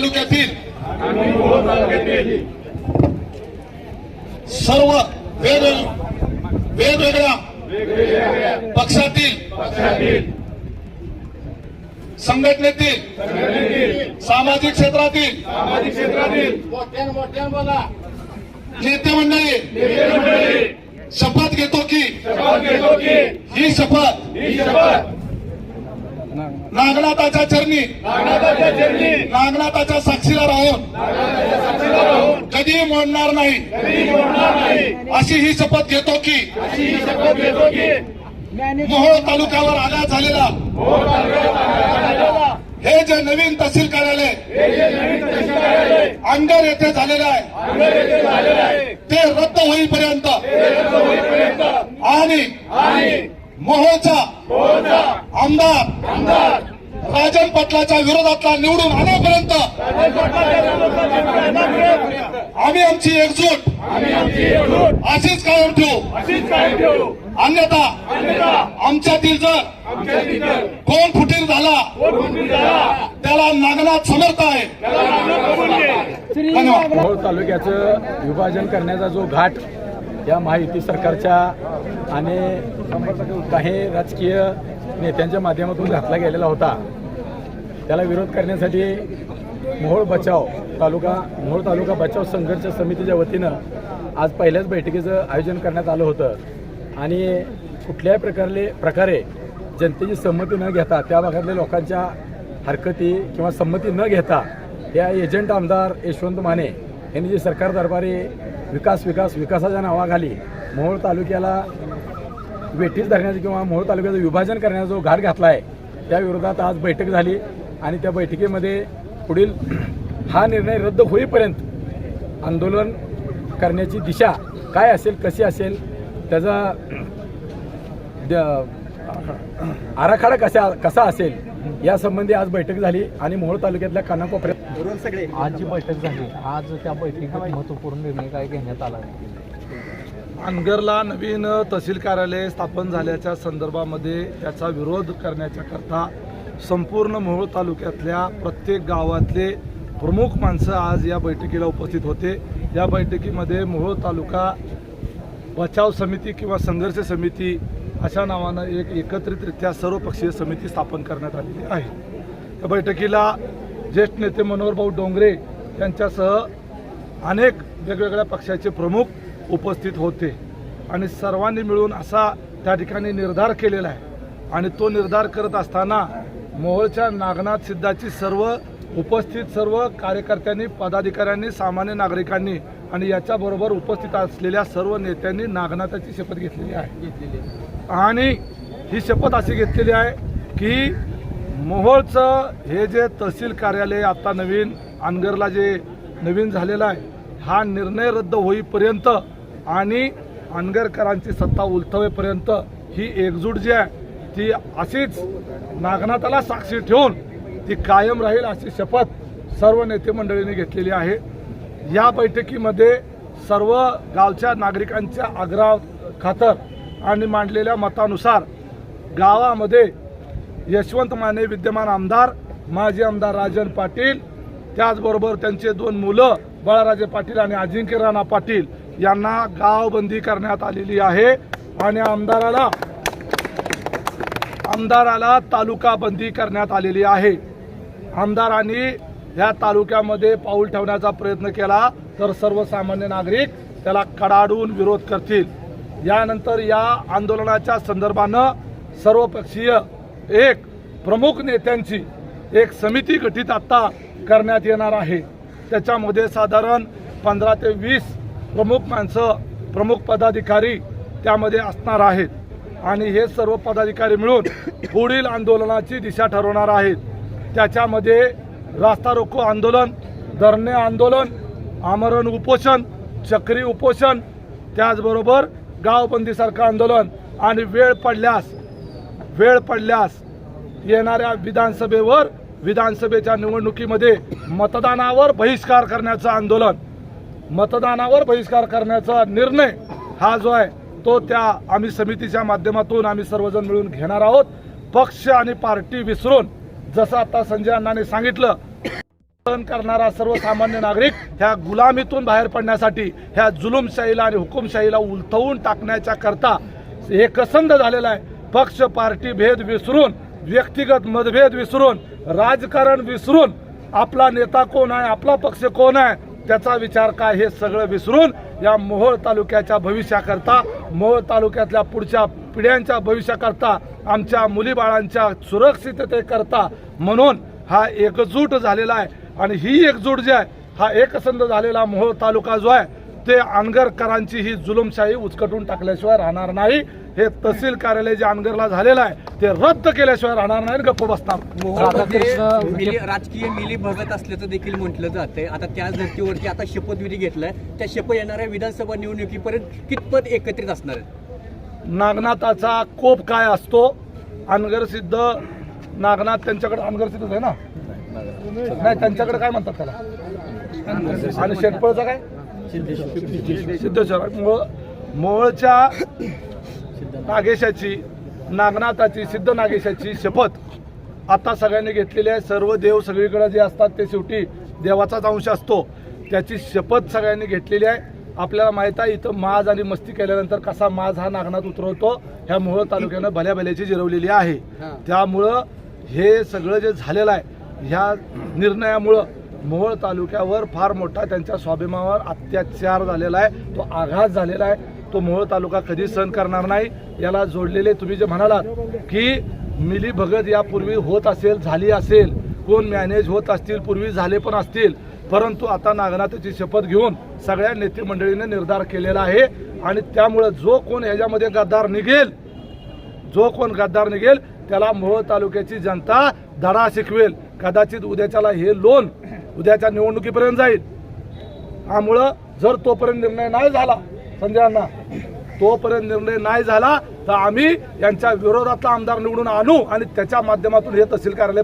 तालुक्यातील सर्व वेगवेग वेगवेगळ्या पक्षातील संघटनेतील सामाजिक क्षेत्रातील नेते मंडळी शपथ घेतो की ही शपथ नागनाथाच्या चरणी. नागनाथाच्या साक्षीला राहून. कधीही मोडणार नाही. अशी ही शपथ घेतो की मोहोळ तालुक्यावर आघात झालेला. हे जे नवीन तहसील कार्यालय अंडर येथे झालेलं आहे. ते रद्द होईपर्यंत आणि मोहोळचा आमदार राजन पाटलाच्या विरोधातला निवडून आणेपर्यंत आम्ही आमची एकजूट. अशीच कायम ठेवू. अन्यथा आमच्यातील जर कोण फुटीर झाला त्याला नागनाथ समर्थ आहे. धन्यवाद. तालुक्याचं विभाजन करण्याचा जो घाट या महायुती सरकारच्या आणि काही राजकीय नेत्यांच्या माध्यमातून घातला गेलेला होता. त्याला विरोध करण्यासाठी मोहोळ बचाव तालुका मोहोळ तालुका बचाव संघर्ष समितीच्या वतीनं आज पहिल्याच बैठकीचं आयोजन करण्यात आलं होतं. आणि कुठल्याही प्रकारले प्रकारे जनतेची संमती न घेता त्या भागातल्या लोकांच्या हरकती किंवा संमती न घेता या एजंट आमदार यशवंत माने यांनी जे सरकार दरबारी विकास विकास विकासाच्या नावाखाली मोहोळ तालुक्याला वेठीस धरण्याचं किंवा मोहोळ तालुक्याचं विभाजन करण्याचा जो घाट घातला आहे त्या विरोधात आज बैठक झाली आणि त्या बैठकीमध्ये पुढील हा निर्णय रद्द होईपर्यंत आंदोलन करण्याची दिशा काय असेल कशी असेल त्याचा द- आराखडा कसा कसा असेल यासंबंधी आज बैठक झाली आणि मोहोळ तालुक्यातल्या कानाकोपऱ्यात आज जी बैठक झाली आज त्या बैठकीत महत्त्वपूर्ण निर्णय काय घेण्यात आला? अनगरला नवीन तहसील कार्यालय स्थापन झाल्याच्या संदर्भामध्ये त्याचा विरोध करण्याच्या करता संपूर्ण मोहोळ तालुक्यातल्या प्रत्येक गावातले प्रमुख माणसं आज या बैठकीला उपस्थित होते. या बैठकीमध्ये मोहोळ तालुका बचाव समिती किंवा संघर्ष समिती अशा नावानं एक एकत्रितरित्या सर्वपक्षीय समिती स्थापन करण्यात आलेली आहे. त्या बैठकीला ज्येष्ठ नेते मनोहरभाऊ डोंगरे यांच्यासह अनेक वेगवेगळ्या पक्षाचे प्रमुख उपस्थित होते आणि सर्वांनी मिळून असा त्या ठिकाणी निर्धार केलेला आहे. आणि तो निर्धार करत असताना मोहोळच्या नागनाथ सिद्धाची सर्व उपस्थित सर्व कार्यकर्त्यांनी पदाधिकाऱ्यांनी सामान्य नागरिकांनी आणि याच्याबरोबर उपस्थित असलेल्या सर्व नेत्यांनी नागनाथाची शपथ घेतलेली आहे. आणि ही शपथ अशी घेतलेली आहे की मोहोळचं हे जे तहसील कार्यालय आता नवीन अनगरला जे नवीन झालेलं आहे हा निर्णय रद्द होईपर्यंत आणि अनगरकरांची सत्ता उलथवेपर्यंत ही एकजूट जी आहे ती अशीच नागनाथाला साक्षी ठेवून ती कायम राहील अशी शपथ सर्व नेते मंडळींनी घेतलेली आहे. या बैठकीमध्ये सर्व गावच्या नागरिकांच्या आग्रह खातर आणि मांडलेल्या मतानुसार गावामध्ये यशवंत माने विद्यमान आमदार माजी आमदार राजन पाटील त्याचबरोबर त्यांचे दोन मुलं बाळाराजे पाटील आणि अजिंक्य राणा पाटील यांना गावबंदी करण्यात आलेली आहे. आणि आमदाराला आमदाराला तालुका बंदी करण्यात आलेली आहे. आमदारांनी या तालुक्यामध्ये पाऊल ठेवण्याचा प्रयत्न केला तर सर्वसामान्य नागरिक त्याला कडाडून विरोध करतील. यानंतर या आंदोलनाच्या संदर्भानं सर्वपक्षीय एक प्रमुख नेत्यांची एक समिती गठीत आत्ता करण्यात येणार आहे. त्याच्यामध्ये साधारण पंधरा ते वीस प्रमुख माणसं प्रमुख पदाधिकारी त्यामध्ये असणार आहेत. आणि हे सर्व पदाधिकारी मिळून पुढील आंदोलनाची दिशा ठरवणार आहेत. त्याच्यामध्ये रास्ता रोको आंदोलन धरणे आंदोलन आमरण उपोषण चक्री उपोषण त्याचबरोबर गावबंदीसारखं आंदोलन. आणि वेळ पडल्यास वेळ पडल्यास येणाऱ्या विधानसभेवर विधानसभेच्या निवडणुकीमध्ये मतदानावर बहिष्कार करण्याचं आंदोलन. मतदानावर बहिष्कार करण्याचा निर्णय हा जो आहे तो त्या आम्ही समितीच्या माध्यमातून आम्ही सर्वजण मिळून घेणार आहोत. पक्ष आणि पार्टी विसरून जसं आता संजय अण्णांनी सांगितलं सहन करणारा सर्वसामान्य नागरिक ह्या गुलामीतून बाहेर पडण्यासाठी ह्या जुलुमशाहीला आणि हुकुमशाहीला उलथवून टाकण्याच्या करता एकसंध झालेला आहे. पक्ष पार्टी भेद विसरून व्यक्तिगत मतभेद विसरून राजकारण विसरून आपला नेता कोण आहे आपला पक्ष कोण आहे त्याचा विचार काय हे सगळं विसरून या मोहोळ तालुक्याच्या भविष्याकरता मोहोळ तालुक्यातल्या पुढच्या पिढ्यांच्या भविष्याकरता आमच्या मुलीबाळांच्या सुरक्षिततेकरता म्हणून हा एकजूट झालेला आहे. आणि ही एकजूट जी आहे हा एकसंध झालेला मोहोळ तालुका जो आहे ते अनगरकरांची ही जुलुमशाही उचकटून टाकल्याशिवाय राहणार नाही. हे तहसील कार्यालय जे अनगरला झालेलं आहे ते रद्द केल्याशिवाय राहणार नाही गप्प बसणार. राधाकृष्ण मिली राजकीय मिली भगत असल्याचं देखील म्हटलं जातंय. आता त्याच धर्तीवरती आता शपथविधी घेतलाय. त्या शपथ येणाऱ्या विधानसभा निवडणुकीपर्यंत कितपत एकत्रित असणार आहेत? नागनाथाचा कोप काय असतो? अनगरसिद्ध नागनाथ त्यांच्याकडे अनगरसिद्धच आहे ना? नाही त्यांच्याकडे काय म्हणतात त्याला? आणि शेटपळचा काय? सिद्धेश्वर. मोळ मोळच्या नागेशाची नागनाथाची सिद्ध नागेशाची शपथ आता सगळ्यांनी घेतलेली आहे. सर्व देव सगळीकडे जे असतात ते शेवटी देवाचाच अंश असतो. त्याची शपथ सगळ्यांनी घेतलेली आहे. आपल्याला माहीत आहे इथं माज आणि मस्ती केल्यानंतर कसा माज हा नागनाथ उतरवतो ह्या मोहोळ तालुक्यानं भल्या भल्याची जिरवलेली आहे. त्यामुळं हे सगळं जे झालेलं आहे ह्या निर्णयामुळं मोहोळ तालुक्यावर फार मोठा त्यांच्या स्वाभिमानावर अत्याचार झालेला आहे तो आघात झालेला आहे तो मोहोळ तालुका कधी सहन करणार नाही. याला जोडलेले तुम्ही जे म्हणालात की मिली भगत यापूर्वी होत असेल झाली असेल कोण मॅनेज होत असतील पूर्वी झाले पण असतील परंतु आता नागनाथाची शपथ घेऊन सगळ्या नेते मंडळीने निर्धार केलेला आहे. आणि त्यामुळं जो कोण ह्याच्यामध्ये गद्दार निघेल जो कोण गद्दार निघेल त्याला मोहोळ तालुक्याची जनता धडा शिकवेल. कदाचित उद्याच्याला हे लोन उद्याच्या निवडणुकीपर्यंत जाईल. त्यामुळं जर तोपर्यंत निर्णय नाही झाला संजयांना तोपर्यंत निर्णय नाही झाला तर आम्ही यांच्या विरोधातला आमदार निवडून आणू आणि त्याच्या माध्यमातून हे तहसील कार्यालय